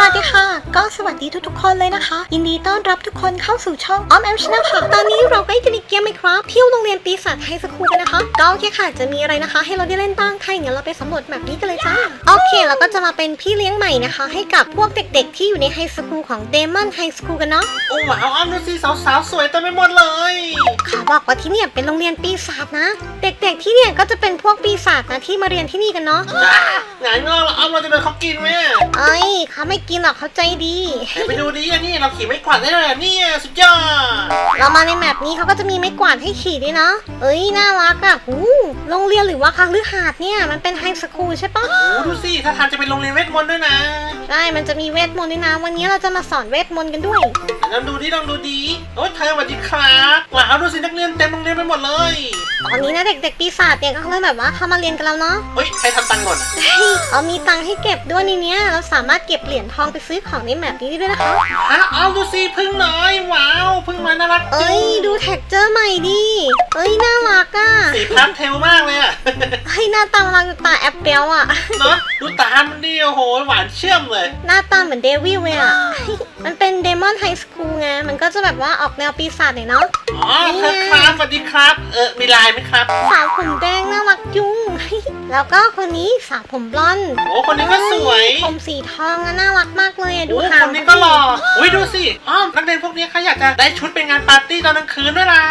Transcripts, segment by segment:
สวัสดีค่ะ ก็สวัสดีทุกๆ คนเลยนะคะ ยินดีต้อนรับทุกคนเข้าสู่ช่องออมแอมชนะค่ะ ตอนนี้เราก็จะมีเกมไหมครับเที่ยวโรงเรียนปีศาจไฮสคูลกันนะคะ ก็โอเคค่ะ จะมีอะไรนะคะ ให้เราได้เล่นบ้างถ้าอย่างนั้นเราไปสำรวจแบบนี้กันเลยจ้า โอเค เราก็จะมาเป็นพี่เลี้ยงใหม่นะคะ ให้กับพวกเด็กๆ ที่อยู่ในไฮสคูลของเดมอนไฮสคูลกันเนาะ โอ้ว้าวอ้อมดูสิสาวๆสวยเต็มไปหมดเลยขอบอกว่าที่เนี่ยเป็นโรงเรียนปีศาจนะ เด็กๆที่เนี่ยก็จะเป็นพวกปีศาจนะที่มาเรียนที่นี่กันเนาะ อะงานงอกแล้วอ้อมเราจะโดนเขากินไหมเอ้ย เขาไม่กินหรอกเขาใจดี ไหนไปดูดิอันนี้เราขี่ไม่กวาดได้เลยอะเนี่ยสุดยอดเรามาในแมปนี้เขาก็จะมีไม้กวาดให้ขี่ด้วยนะเอ้ยน่ารักอะ่ะหูโรงเรียนหรือว่าคฤหาสน์เนี่ยมันเป็นไฮสคูลใช่ปะโอ้ดูสิถ้าทางจะเป็นโรงเรียนเวทมนต์ด้วยนะใช่มันจะมีเวทมนต์ด้วยนะวันนี้เราจะมาสอนเวทมนต์กันด้วย ลองดูดิลองดูดิโอ้ยเธอสวัสดีครับว้าวดูสินักเรียนเต็มโรงเรียนไปหมดเลยตอนนี้นะเด็กๆปีศาจเนี่ยก็เริ่มแบบว่าเข้ามาเรียนกันแล้วเนาะเฮ้ยใครทำตังค์ก่อนเฮ้ยเอามีตังค์ให้เก็บด้วยในเนี้ยเราสามารถเก็บเหรียญทองไปซื้อของในแมปนี้ได้ด้วยนะคะอ้าวอ้อมดูสิพึ่งน้อย ว้าวพึ่งน้อยน่ารักเอ้ยดูแท็กเจอร์ใหม่ดิเอ้ยน่ารักอะ่ะสีพาสเทลมากเลยอะ เฮ้ยหน้าตาเราตาแอปเปิลอะ เนาะ ดูตามันดิโอ้โหหวานเชื่อมเลย หน้าตาเหมือนเดวิลเลยอะ มันเป็นเดมอนไฮสคูลไง มันก็จะแบบว่าออกแนวปีศาจหน่อยเนาะ อ๋อเธอครับสวัสดีครับ เออมีไลน์ไหมครับ สาวผมแดงน่ารักจุ้ง แล้วก็คนนี้สาวผมบลอนด์โอ้คนนี้ก็สวย ผมสีทองอะน่ารักมากเลยอะดูโอ้หาคงนนี้ก็หล่ออุ้ยดูสิอ้อมนักเรียนพวกนี้เขาอยากจะได้ชุดเป็นงานปาร์ตี้ตอนกลางคืนด้วยล่ะ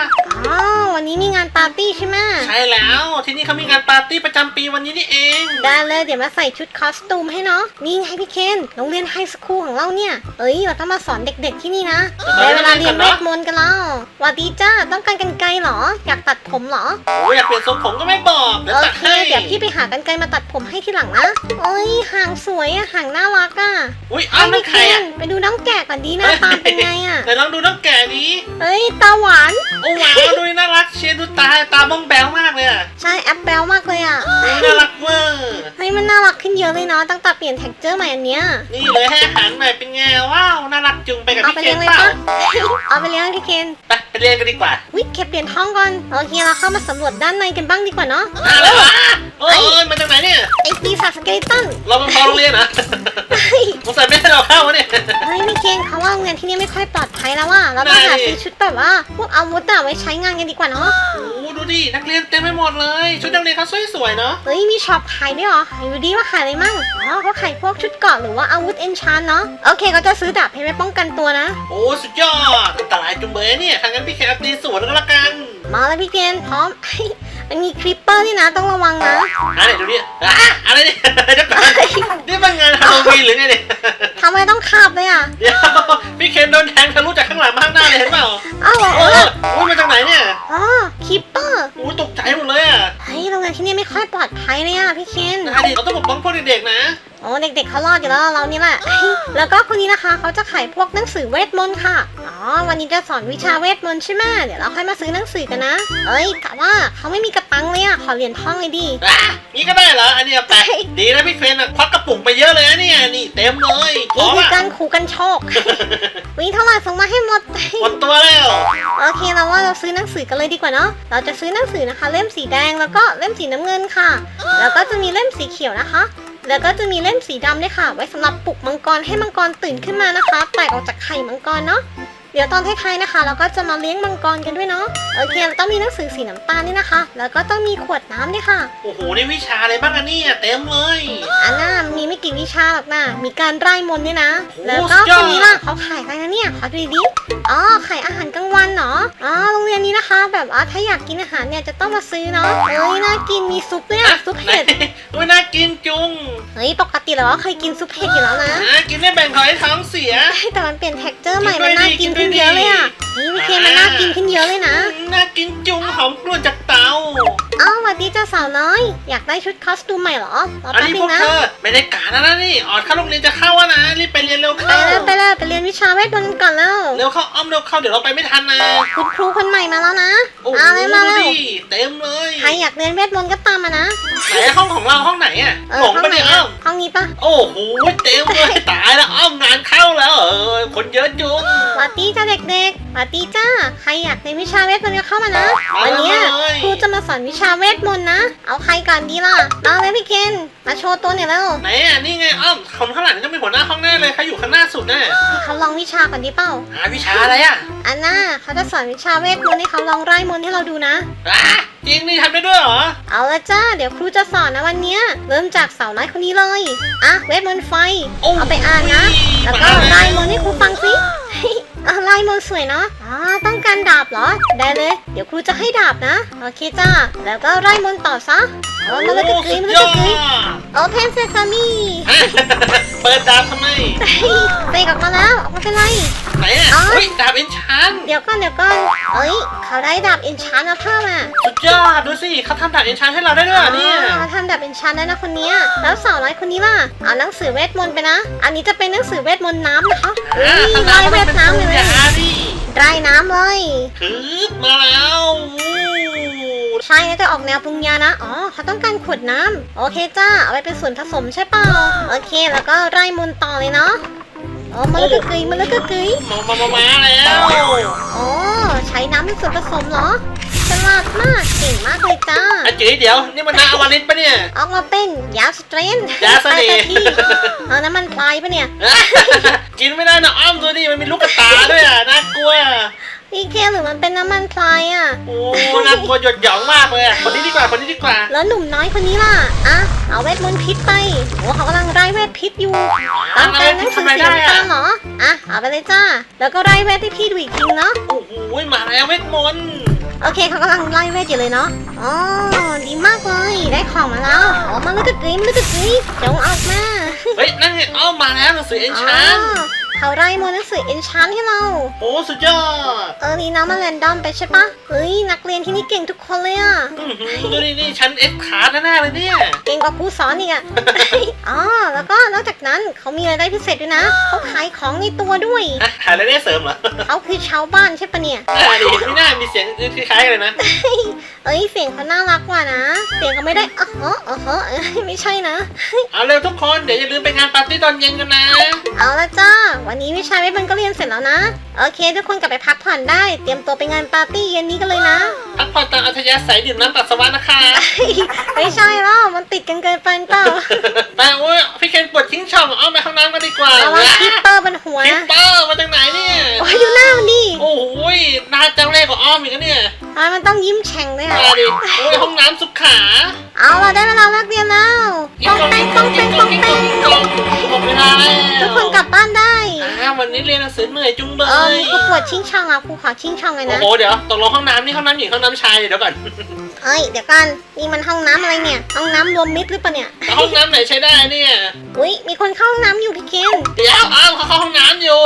อ๋อวันนี้มีงานปาร์ตี้ใช่ไหมใช่แล้ว ที่นี่เขามีงานปาร์ตี้ประจำปีวันนี้นี่เอง ได้เลยเดี๋ยวมาใส่ชุดคอสตูมให้เนาะนี่ไงพี่เคนโรงเรียนไฮสคูลของเราเนี่ย เอ้ยเราต้องมาสอนเด็กๆที่นี่นะได้เวลาเรียนเวทมนต์กันแล้วหวัสดีจ้าต้องการกันไกลเหรอ อยากตัดผมเหรอโอ้ยอยากเปลี่ยนทรงผมก็ไม่บอกเดี๋ยวโอตัดเคให้เดี๋ยวพี่ไปหากันไกลมาตัดผมให้ทีหลังนะเอ้ยหางสวยอะหางน่ารักอะอุ้ยอ้อมนั่นใครอะไปดูน้องแกะก่อนดีหน้าตาเป็นไงอะไหนลองดูน้องแก่นี้เอ้ยตาหวานโอ้ว้าวดูน่ารักเชียร์ดูตาตาบ้องแบวมากเลยอะใช่แอปเปิลมากเลยอะน่ารักเวอร์เฮ้ยมันน่ารักขึ้นเยอะเลยเนาะตั้งแต่เปลี่ยนแท็กเจอร์ใหม่อันเนี้ยนี่เลยให้อาหารใหม่เป็นไงว้าวน่ารักจุงไปกับเอาพี่ไปเคนเลี้ยงเลยเปล่าปะเอาไปเลี้ยงให้พี่เคนไปไปเรียนกันดีกว่าวิเก็บเหรียญทองก่อนโอเคเราเข้ามาสำรวจด้านในกันบ้างดีกว่าเนาะอะแล้วอะโอ้ยมาจากไหนเนี่ยไอ้ปีศาจสเกเลตันเราเป็นพอโรงเรียนเหรอเฮ้ยสงสัยไม่ให้เราเข้าวะเนี่ย เฮ้ยพี่เคนเขาว่าโรงเรียนที่นี่ไม่ค่อยปลอดภัยแล้วว่ะเราต้องได้หาซื้อชุดแบบว่าพวกอาวุธอะไว้ใช้งานกันดีกว่าเนาะโอ้โหดูดินักเรียนเต็มไปหมดเลย ชุดนักเรียนเขาสวยๆเนาะ เฮ้ยมีช็อปขายด้วยเหรอไหนดูดิว่าขายอะไรมั่ง อ๋อเขาขายพวกชุดเกราะหรือว่าอาวุธเอนชานเนาะ โอเคเขาจะซื้อดาบเพชรไว้ป้องกันตัวนะ โอ้สุดยอดอันตรายจุงเบยเนี่ยทางนั้นพี่แคทตีสวนก็แล้วกัน มาแล้วพี่เคนพร้อม มันมีคลิปเปอร์ด้วยนะต้องระวังนะอะไหนดูดิอะอะไรเนี่ย เด็กๆนะ โอ้เด็กๆเขารอดอยู่แล้วเรานี่แหละ แล้วก็คนนี้นะคะเขาจะขายพวกหนังสือเวทมนต์ค่ะ อ๋อ วันนี้จะสอนวิชาเวทมนต์ใช่ไหมเดี๋ยวเราค่อยมาซื้อหนังสือกันนะ เอ้ยแต่ว่าเขาไม่มีกระตังเลยอะขอเหรียญทองเลยดิอะนี่ก็ได้เหรออันเนี้ยแปลกดีนะพี่เคนอะควักกระปุกไปเยอะเลยนะเนี่ยนี่เต็มเลยขอนี่คือละการขู่กันโชค วิ่งเท่าไหร่ส่งมาให้หมด หมดตัวแล้ว โอเคเราว่าเราซื้อหนังสือกันเลยดีกว่าเนาะ เราจะซื้อหนังสือนะคะ เล่มสีแดงแล้วก็เล่มสีน้ำเงินค่ะ แล้วก็จะมีเล่มสีเขียวนะคะ แล้วก็จะมีเล่มสีดำด้วยค่ะ ไว้สำหรับปลุกมังกรให้มังกรตื่นขึ้นมานะคะแตกออกจากไข่มังกรเนาะ ดี๋ยวตอนท้ายๆนะคะ เราก็จะมาเลี้ยงมังกรกันด้วยเนาะโอเคเราต้องมีหนังสือสีน้ำตาลนี่นะคะ แล้วก็ต้องมีขวดน้ำด้วยค่ะ โอ้โหนี่วิชาอะไรบ้างอะเนี่ยเต็มเลยอันน่ามีไม่กี่วิชาหรอกนะมีการไร้มนต์ด้วยนะโอ้แล้วก็สุดยอคดนนี้ล่ะเขาขายอะไรนะเนี่ยขอดูดิอ๋อขายอาหารกลางวันเนาะอ๋อโรงเรียนนี้นะคะ แบบว่าถ้าอยากกินอาหารเนี่ยจะต้องมาซื้อเนาะเอ้ยน่ากินมีซุปด้วยอะซุปเห็ดไหนอุ้ยน่ากินจุงเฮ้ยปกติแล้วเคยกินซุปเห็ดอยู่แล้วนะอะกินไม่แบ่งขอให้ท้องเสียแต่มันเปลี่ยนแท็กเจอร์ใหม่กินด้มัวนยน่าดิกินกิขึ้นนด้วยเยอะเลยอะดินี่พี่เคนมันน่ากินขึ้นเยอะเลยนะอืมน่ากินจุงหอมกลุ่นจากเตาเอ้าสวัสดีเจ้าสาวน้อย อยากได้ชุดคอสตูมใหม่เหรอรออันแป๊บนี้นึพวงกนะ เธอไม่ได้การแล้วนะนี่ออดเข้าโรงเรียนจะเข้าอะนะรีบไปเรียนเร็วไปเข้าแล้วไปแล้วไปเรียนวิชาเวทมนต์ก่อนแล้วเร็วเข้าอ้อมเร็วเข้าเดี๋ยวเราไปไม่ทันนะคุณครูคนใหม่มาแล้วนะโอ้โหมาเลยมาดูแล้วดิเต็มเลยใครอยากเรียนเวทมนต์ก็ตามมานะไหนห้องของเราห้องไหนอะเออหลงห้องปะไหนเนี่ยอะอ้อมห้องนี้ปะโอ้โหเต็มเลยตายแล้วอ้อมงานเข้าแล้วเออคนเยอะจุง สวัสดีจ้าเด็กๆวัสดีจ้า ใครอยากเรียนวิชาเวทมนต์ก็เข้ามานะมาวันเนี้ยเลยครูจะมาสอนวิชาเวทมนต์นะ เอาใครก่อนดีล่ะมาเลยพี่เคนมาโชว์ตัวหน่อยแล้วไหนอะนี่ไงอ้อมคนข้างหลังก็เป็นหัวหน้าห้องแน่เลยเขาอยู่ข้างหน้าสุดน่ะให้เขาลองวิชาก่อนดีเปล่าหาวิชาอะไรอะอันน่าเขาจะสอนวิชาเวทมนต์ให้เขาลองไล่มนต์ให้เราดูนะอะจริงนี่ทำได้ด้วยเหรอ เอาละจ้า เดี๋ยวครูจะสอนนะวันเนี้ยเริ่มจากสาวน้อยคนนี้เลย อะเวทมนต์ไฟโอ้เอาไปอ่านนะ แล้วก็มาแล้วไล่มนต์ให้ครูฟังสิ เฮ้ยอะไรมันสวยเนาะอ๋อต้องการดาบเหรอ ได้เลย เดี๋ยวครูจะให้ดาบนะ โอเคจ้า แล้วก็ไล่มนต์ต่อซะเอามาเลยกระกรีมาเลยกระกรีโอเพนเซซามีฮะเปิดดาบทำไมเตะออกมาแล้วออกมาเป็นไร ไหนอะอ๋อเฮ้ยดาบเอ็นชันเดี๋ยวก่อนเดี๋ยวก่อนเอ้ยเขาได้ดาบเอ็นชานมาเพิ่มอะสุดยอดดูสิเขาทำดาบเอ็นชันให้เราได้ด้วยเหรอเนี่ยอ๋อทำแบบเป็นชั้นแล้วนะคนเนี้ยแล้วสาวน้อยคนนี้ล่ะเอาหนังสือเวทมนต์ไปนะ อันนี้จะเป็นหนังสือเวทมนต์น้ำนะคะเฮ้อ่ายข้างหไล่น้าเวมันทเป็นน้ำเลยยาดิ ไล่น้ำเลยถือมาแล้วอู้ใช่นะจะออกแนวปรุงยานะ อ๋อเขาต้องการขวดน้ำโอเคจ้า เอาไปเป็นส่วนผสมใช่เปล่าโอเค แล้วก็ไล่มนต์ต่อเลยเนาะอ๋อมาแล้วก็กึยมาแล้วก็กึยมามามามาแล้ว อ๋อ ใช้น้ำเป็นส่วนผสมเหรอ ฉลาดมากเก่งมากเลยจ้าอะจีเดี๋ยว นี่มันนาอวานิชปะเนี่ย ออกมาเป็นยาสเตรนยาเสน่ห์ ไปไปที่เออน้ำมันพลายปะเนี่ย กินไม่ได้นะอ้อมดูดิมันมีลูกกระตาด้วยอะน่ากลัวพี่เคหรือมันเป็นน้ำมันพลายอะ โอ้น่ากลัวหยดหยองมากเลยอะคนนี้ ดีกว่าคนนี้ดีกว่า แล้วหนุ่มน้อยคนนี้ล่ะ อะ เอาเวทมนต์พิษไปโอ้เขากำลังไล่เวทพิษอยู่ตามใจหนังสือทำไมสีได้น้ำอะตาลเหรอ อะ เอาไปเลยจ้า แล้วก็ไล่เวทที่พี่ดูอีกทีเนาะ โอ้โหมาแล้วเวทมนต์ โอเคเขากำลังไล่เวทอยู่เลยเนาะ อ๋อ ดีมากเลย ได้ของมาแล้วอ๋อมาแล้วก็กรี๊ดมาแล้วก็กรี๊ดจงออกมา เฮ้ย นั่นไงอ้อมมาแล้วหนังสือเอ็นชันอ๋อ เขาไล่มนต์หนังสือเอนชานให้เรา โอ้สุดยอดเออนี่น้ำมันแรนดอมไปใช่ปะเฮ้ยนักเรียนที่นี่เก่งทุกคนเลยอะอื้อหือดูดินี่ชั้นเอฟคาร์ดแน่ๆเลยเนี่ย เก่งกว่าครูสอนอีกอะ อ๋อแล้วก็นอกจากนั้นเขามีรายได้พิเศษด้วยนะเขาขายของในตัวด้วย ฮะหารายได้เสริมเหรอเขาคือชาวบ้านใช่ปะเนี่ย อ่าดิไม่น่ามีเสียงคล้ายๆกันเลยนะ เอ้ยเสียงเขาน่ารักกว่านะ เสียงเขาไม่ได้อ๋อเหรออ๋อเหรอเอ้ยไม่ใช่นะ เอาเร็วทุกคน เดี๋ยวอย่าลืมไปงานปาร์ตี้ตอนเย็นกันนะ เอาละจ้าวันนี้วิชาเวทมันต์ก็เรียนเสร็จแล้วนะ โอเค ทุกคนกลับไปพักผ่อนได้ เตรียมตัวไปงานปาร์ตี้เย็นนี้กันเลยนะ พักผ่อนตามอัธยาศัยดื่มน้ำปัสสาวะนะคะ ไม่ใช่แล้วมันติดกันเกินไปเปล่าแต่ว่าพี่เคนปวดทิ้งช่องเอาไปห้องน้ำกันดีกว่าระวังคิปเปอร์บนหัวคิปนะเปอร์มาจากไหนเนี่ยโอ้ยดูหน้ามันดิโอ้โหยหน่าจังเลยกว่าอ้อมอีกนะเนี่ยทำไมมันต้องยิ้มแฉ่งด้วยอะมาดิโอ้ยห้องน้ำสุขา เอาเราได้เวลาเลิกเรียนแล้วป้องแป้งป้องแป้งป้องแป้งหมดเวลาแล้วทุกคนกลับบ้านได้อ้าววันนี้เรียนหนังสือเหนื่อยจุงเบเออยกูปวดชิงช่องอะครูขอชิงช่องเลยโอ้นะโหเดี๋ยวตกลงห้องน้ำนี่ห้องน้ำหญิงห้องน้ำชายเดี๋ยวก่อนเอ้ยเดี๋ยวกันนี่มันห้องน้ำอะไรเนี่ยห้องน้ำรวมมิตรหรือเปล่าเนี่ยแล้วห้องน้ำไหนใช้ได้เนี่ยอุ้ยมีคนเข้าห้องน้ำอยู่พี่เคนเดี๋ยวอ้าวเขาเข้าห้องน้ำอยู่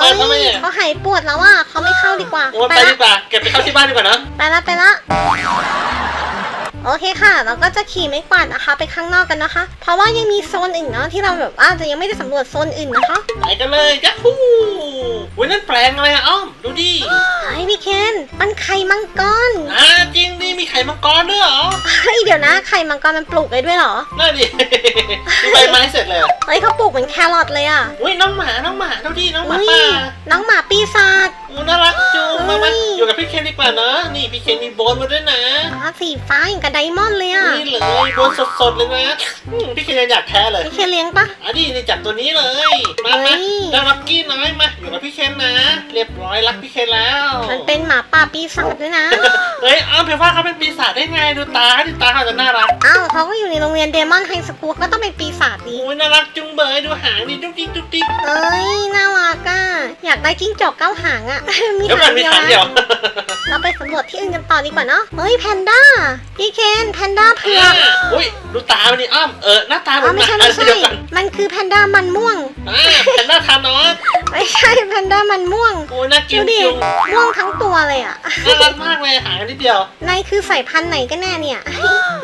เปิเฮ้ดทำไมยเนี่ยเขาหายปวดแล้วอะเขาไม่เข้าดีกว่าโอ้ยไปไปละดีกว่าเก็บไปเข้าที่บ้านดีกว่าเนอะไปละไปละ โอเคค่ะ เราก็จะขี่ไม้กวาดนะคะ ไปข้างนอกกันนะคะ เพราะว่ายังมีโซนอื่นเนาะที่เราแบบว่าจะยังไม่ได้สำรวจโซนอื่นนะคะไปกันเลยยักฮู้วันนั่นแปลงอะไรอะอ้อม ดูดิเฮ้ยพี่เคนมันไข่มังกรอ่าจริงดิมีไข่มังกรด้วยเหรอเฮ้ยเดี๋ยวนะไข่มังกรมันปลูกได้ด้วยเหรอน่าดิมีใบไม้เสร็จเลยอะเฮ้ยเขาปลูกเหมือนแครอทเลยอะอุ้ยน้องหมาน้องหมาดูดิน้องหมาอุ้ยป่าน้องหมาปีศาจโอ้น่ารักจุงมาเฮ้มายอยู่กับพี่เคนดีกว่าเนอะนี่พี่เคนมีโบนมาด้วยนะอ๋อสีฟ้าอย่างกับไดมอนด์เลยอะ นี่เลยโบนสดๆเลยนะอืมพี่เคนยังอยากแท้เลยพี่เคนเลี้ยงปะอะดินี่จับตัวนี้เลย มาเฮ้มายเจ้าลักกี้น้อยมาอยู่กับพี่เคนนะ เรียบร้อยรักพี่เคนแล้วมันเป็นหมาป่าปีศาจด้วยนะ เฮ้ยอ้าวเพว่าเขาเป็นปีศาจได้ไงดูตาดิตาเขาจะน่ารักอ้าวเขาก็อยู่ในโรงเรียนเดมอนไฮสคูลก็ต้องเป็นปีศาจดีโอ้ยน่ารักจุงเบยดูหางดิจุ๊กจิ๊กจุ๊กจิ๊ก เอ้ยน่ารักอะ อยากได้จิ้งจอกเก้าหางอะมีเดี๋ยวก่หาอนงมีเดียวหางเดียว นะเราไปสำรวจที่อื่นกันต่อดีกว่าเนาะ เฮ้ยแพนด้า พี่เคนแพนด้าเผืออ่ากอุ้ยดูตามันนี่อ้อมเออหน้าตาเหมือ๋ออนไม่หใช่มาไม่ใช่ เดียวกันมันคือแพนด้ามันม่วง อ่าแพนด้าทานอสไม่ใช่แพนด้ามันม่วง โอ้ยน่ากิดูนดิ จุงม่วงทั้งตัวเลยอะน่ารักมากเลยหางนิดเดียวนายคือสายพันธุ์ไหนกันแน่เนี่ย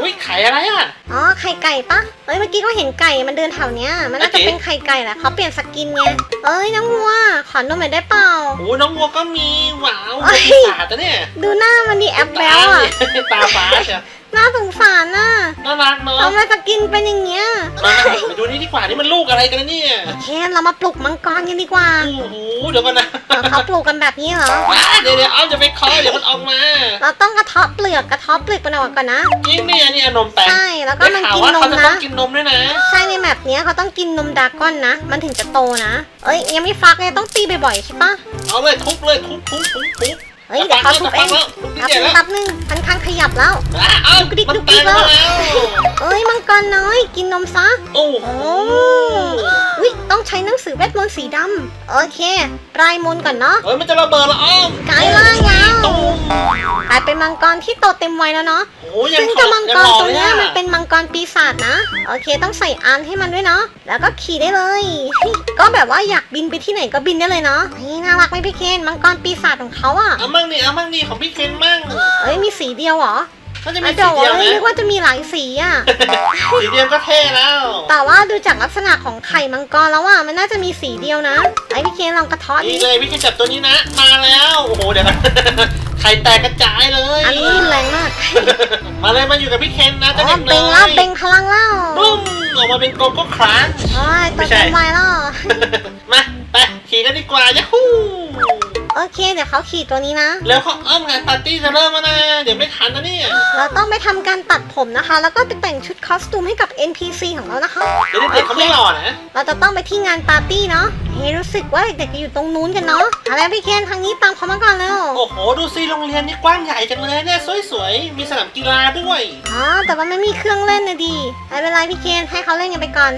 อุ้ยไข่อะไรอะ อ๋อ ไข่ไก่ปะเอ้ย เมื่อกี้ก็เห็นไก่ มันเดินแถวเนี้ย มันน่าจะโอเค เป็นไข่ไก่แหละเขาเปลี่ยนสกินไงเอ้ย น้องวัว ขอนมหน่อยได้เปล่า โอ้ยน้องวัวก็มีว้าวเอ้ย ปีศาจนะเนี่ยดูหน้ามันดิแอปแบตาลอะดิตาฟ้าเชียวน่าสงสารน่ะน่ารักเนาะทำไมจะกินเป็นอย่างเงี้ยมามาไปดูนี่ดีกว่านี่มันลูกอะไรกันนะเนี่ยเคนเรามาปลุกมังกรกันดีกว่าโอ้โหเดี๋ยวก่อนนะเออเขาปลูกกันแบบนี้เหรอว้าเดี๋ยวเดี๋ยวเอาจะไป เคอเดี๋ยวมันออกมา เราต้องกระเทาะเปลือกกระเทาะเปลือกมันออกก่อนนะจริงเนี่ยนี่เอานมแตงใช่แล้วก็ได้มันข่าวกินว่านเขามจะต้อนะงกินนมด้วยนะใช่ในแมปเนี้ยเขาต้องกินนมดราก้อนนะ มันถึงจะโตนะ เอ้ยยังไม่ฟักเลยต้องตีบ่อยๆใช่ปะเอาเลยทุบเลยทุบทุบทุบทุบเฮ้ยเดี๋ยวเขาทุบเองทุบแป๊บเดี๋นึยวงแล้วแป๊บนึงมันคันขยับแล้วอะเอ้าดุกดิกมันดุกแตดิกงมาแล้วเอ้ยมังกรน้อยกินนมซะ โอ้โหโอ้อุ้ยต้องใช้หนังสือเวทมนต์สีดำโอเคปลายมนต์ก่อนเนาะเฮ้ยมันจะระเบิดละอ้อมก มังกรที่โตเต็มวัยแล้วเนาะโอ้ยังซึ่งขเจ้าอมังยักงรหล่อตัวเลยเนี้ยอะมันเป็นมังกรปีศาจนะ โอเคต้องใส่อานให้มันด้วยเนาะแล้วก็ขี่ได้เลย ก็แบบว่าอยากบินไปที่ไหนก็บินได้เลยเนาะนี่น่ารักไหมพี่เคนมังกรปีศาจของเขาอะเอามั่งนี่เอามั่งนี่ของพี่เคนมั่งเอ้ยมีสีเดียวเหรอมันจะมีอะสีเดี๋ยวเดียวเอ้ยนึกนะว่าจะมีหลายสีอะ สีเดียวก็เท่แล้ว แต่ว่าดูจากลักษณะของไข่มังกรแล้วอะมันน่าจะมีสีเดียวนะ ไอพี่เคนลองกระเท้อนี่ดิเลยพี่เคนจับตัวนี้นะ มาแล้ว โอ้โหเดี๋ยวนะไข่แตกกระจายเลย อันนี้รุนแรงมากมาเลยมาอยู่กับพี่เคนนะอ๋เจ้าอเด็กน้เบ่งอแล้วยเบ่งพลังแล้วปุ้มออกมาเป็นโกโก้ครันช์โอ้ยไม่ตัวใช่เต็มวัยแล้ว มา ไป ขี่กันดีกว่ายัฮู โอเค เดี๋ยวเขาขี่ตัวนี้นะ แล้วเขาอ้อมงานปาร์ตี้จะเริ่มแล้วนะ เดี๋ยวไม่ทันนะเนี่ยเราต้องไปทำการตัดผมนะคะ แล้วก็ไปแต่งชุดคอสตูมให้กับ NPC ของเรานะคะ เดี๋ยวเด็กๆเขาไม่หล่อนะเราจะต้องไปที่งานปาร์ตี้เนาะเฮ้ยรู้สึกว่าเด็กๆจะอยู่ตรงนู้นกันเนาะอะไรพี่เคนทางนี้ตามเขามาก่อนแล้วโอ้โห ดูสิโรงเรียนนี่กว้างใหญ่จังเลยเนี่ยสวยๆมีสนามกีฬาด้วย อ๋อ แต่ว่าไม่มีเครื่องเล่นนะดีไม่เป็นไรพี่เคนให้เขาเล่นกันไปก่อน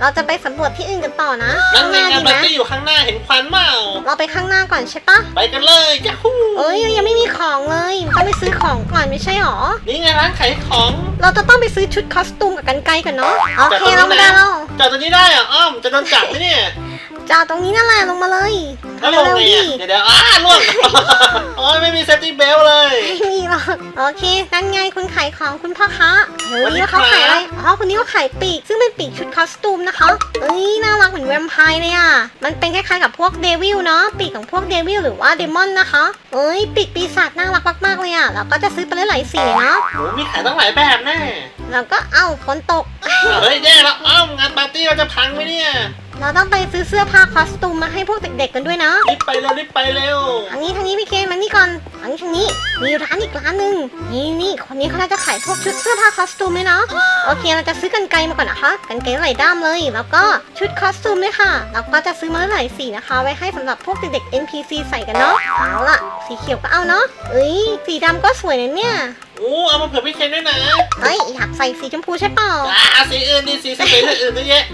เราจะไปสำรวจที่อื่นกันต่อนะนั่ข้านงหไงน้างานดีปาไหมร์ตี้อยู่ข้างหน้าเห็นควันเปล่า เราไปข้างหน้าก่อนใช่ปะไปกันเลยยัฮูเอ้ยยังไม่มีของเลยต้องไปซื้อของก่อนไม่ใช่หรอ นี่ไงร้านขายของ เราจะต้องไปซื้อชุดคอสตูมกับกันไกลก่อนเนาะโอแต่เคตรงนี้เรามาได้นะแล้วจอดตัวนี้ได้เหรออ้อมจะโดนจับไหมเนี่ย จอดตรงนี้นั่นแหละลงมาเลยแล้วลเร็งวไงๆดิอะเดี๋ยวเดี๋ยวอ้าล่วงโอ้ยไม่มีเซฟตี้เบลเลย ไม่มีหรอกโอเคนั่นไงคุณขายของคุณพ่อค้าเฮ้สวัยสดีแล้วเขาครับขายอะไรอ๋อคนนี้เขาขายปีกซึ่งเป็นปีกชุดคอสตูมนะคะเอ้ยน่ารักเหมือนแวมไพร์เลยอะมันเป็นคล้ายๆกับพวกเดวิลเนาะปีกของพวกเดวิลหรือว่าเดมอนนะคะเอ้ยปีกปีศาจน่ารักมากๆเลยอะแล้วก็จะซื้อไปหลายๆสีเนาะโอ้มีขายตั้งหลายแบบแน่แล้วก็เอ้าฝนตกเฮ้ยแย่แล้วอ้อมงานปาร์ตี้เราจะพังไหมเนี่ย เราต้องไปซื้อเสื้อผ้าคอสตูมมาให้พวกเด็กๆกันด้วยนะรีบไปเร็วรีบไปเร็วทางนี้ทางนี้พี่เคนมานี่ก่อนทางนี้ทางนี้มีร้านอีกร้านหนึ่งนี่นี่คนนี้เขาน่าจะขายพวกชุดเสื้อผ้าคอสตูมเลยเนาะโอเคเราจะซื้อกันไกลมาก่อนนะคะกันไกลหลายด้ามเลย แล้วก็ชุดคอสตูมด้วยค่ะแล้วก็จะซื้อมาหลายสีนะคะ ไว้ให้สำหรับพวกเด็กๆ NPC ใส่กันเนาะเอาล่ะ สีเขียวก็เอาเนาะเอ้ยสีดำก็สวยนะเนี่ยโอ้ เอามาเผื่อพี่เคนด้วยนะเฮ้ยอยากใส่สีชมพูใช่เปล่าอ่าสีอื่นดีสีสวยๆอื่นเยอะแยะ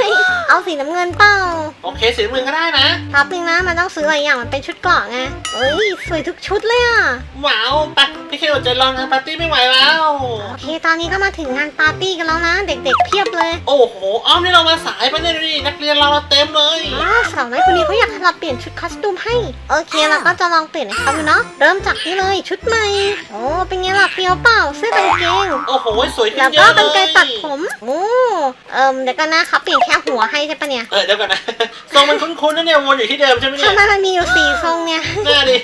เฮ้ยเอาสีน้ำเงินเปล่าโอเคสีมือก็ได้นะครับนึงนะมันต้องซื้อหลายอย่างมันเป็นชุดเกราะไงเอ้ยสวยทุกชุดเลยอะว้าวไปพี่เคนอดใจรองงานปาร์ตี้ไม่ไหวแล้วโอเคตอนนี้ก็มาถึงงานปาร์ตี้กันแล้วนะ เด็กๆเพียบเลย โอ้โหอ้อมนี่เรามาสายปะเนี่ยดูดินักเรียนเราเต็มเลยอ้าวสาวน้อยคนนี้เขาอยากให้เราเปลี่ยนชุดคอสตูมให้โอเคเราก็จะลองเปลี่ยนให้เขาดูเนาะเริ่มจากนี่เลยชุดใหม่โอ้เป็นไงล่ะเฟี้ยวเปล่าเสื้อกางเกง โอ้โห สวยขึ้แล้นวเยก็อะเลยกางเกงตัดผมโอ้เอิมเดี๋ยวกันนะเขาเปลี่ยนแค่หัวให้ใช่ปะเนี่ยเออเดี๋ยวก่อนนะ ทรงมันคุ้นๆนะเนี่ยวนอยู่ที่เดิมใช่ไหมเนี่ทำยไมมันมีอยู่สี่ทรงเนี่ย หน้าดิ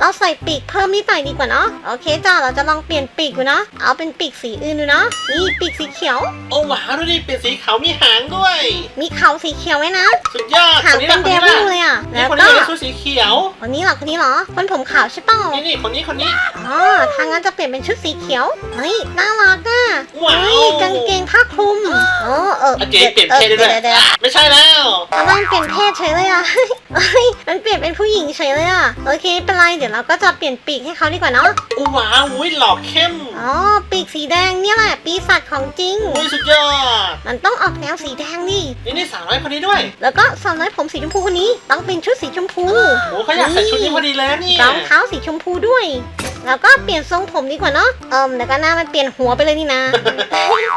เราใส่ปีกเพิ่มนิดหน่อยดีกว่าเนาะ โอเคจ้าเราจะลองเปลี่ยนปีกดูเนาะ เอาเป็นปีกสีอื่นดูเนาะ นี่ปีกสีเขียว โอ้ว้าวดูดิเปลี่ยนสีขาวมีหางด้วย มีเขาสีเขียวไว้นะ สุดยอดหางคนนี้เป็ล่ะนคนเดนี้วิล่ะลเลยอะนี่แล้วคนก็นี้ใส่ชุดสีเขียว คนนี้เหรอคนนี้เหรอ คนผมขาวใช่เปล่านี่นี่คนนี้คนนี้ อ๋อทางนั้นจะเปลี่ยนเป็นชุดสีเขียว เฮ้ย น่ารักอะว้าว เฮ้ยกางเกงผ้าคลุมโอ้เอออะเจ๊เปลี่ยนเพศได้ด้วยเดี๋ยวเดี๋ยวอะไม่ใช่แล้ว ทำไมมันเปลี่ยนเพศเฉยเลยอะ เฮ้ย มันเปลี่ยนเป็นผู้หญิงเฉยเลยอะ โอเคไม่เป็นไร เดี๋ยวเราก็จะเปลี่ยนปีกให้เขาดีกว่าเนาะอู้ว้าวอุ้ยหล่อเข้ม อ๋อปีกสีแดงเนี่ยแหละ ปีศาจของจริง อุ้ยสุดยอด มันต้องออกแนวสีแดงดินี่นี่สาวน้อยคนนี้ด้วย แล้วก็สาวน้อยผมสีชมพูคนนี้ต้องเป็นชุดสีชมพูโอ้เขาอยากใส่ชุดนี้พอดีเลยนะเนี่ยรองเท้าสีชมพูด้วย แล้วก็เปลี่ยนทรงผมดีกว่าเนาะเอิมเดี๋ยวก็หน้ามันเปลี่ยนหัวไปเลยนี่นะ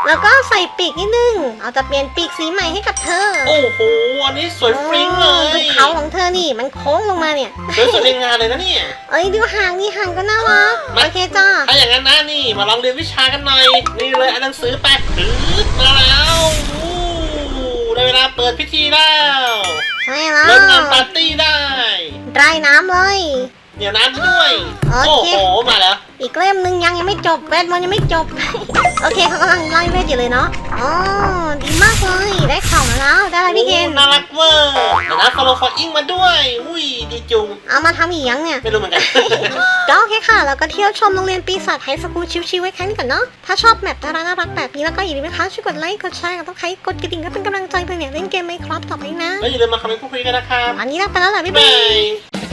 แล้วก็ใส่ปีกนิดนึงเราจะเปลี่ยนปีกสีใหม่ให้กับเธอ โอ้โหอันนี้สวยฟริ้งเลออยดูเขาของเธอนี่มันโค้งลงมาเนี่ยสวยสุดในงานเลยนะเนี่ยเอ้ยดูหางนี่หางก็น่ารักมาโอเคจ้าถ้าอย่างนั้นนะนี่มาลองเรียนวิชากันหน่อย นี่เลยเอาหนังสือไปถือมาแล้วอู้ได้เวลาเปิดพิธีแล้วใช่แล้เริ่มงานวปาร์ตี้ได้ไร่น้ำเลยเหนียวน้ำด้วย โอโอ้เค โหมาแล้ว อีกเล่มหนึ่งยังยังไม่จบเวทมนต์ยังไม่จบ โอเคเขากำลังไล่เวทอยู่เลยเนาะอ๋อดีมากเลยได้ของมาแล้วได้อะไรพี่เกณฑ์โอ้น่ารั กเวอร์เดี๋ยวนะฟอลโลฟออิงมาด้วยอุ้ยดีจุง เอามาทำอีกยังเนี่ย ไม่รู้เหมือนกัน ก็โอเคค่ะ แล้วก็เที่ยวชมโรงเรียนปีศาจไฮสคูลชิวๆไว้แค่นี้ก่อนเนาะ ถ้าชอบแมปน่ารักน่ารักแบบนี้แล้วก็อย่าลืมนะคะช่วยกดไลค์ กดแชร์กับต้องใครกดกระดิ่งก็เป็นกำลังใจเพื่อเนี่ยเล่นเกมไหมครับต่อไปนะ แล้วอย่าลืมมาคอมเมนต์พูดคุยกันนะครับ อันนี้ลาไปแล้วแหละบ๊ายบ๊ายบาบายย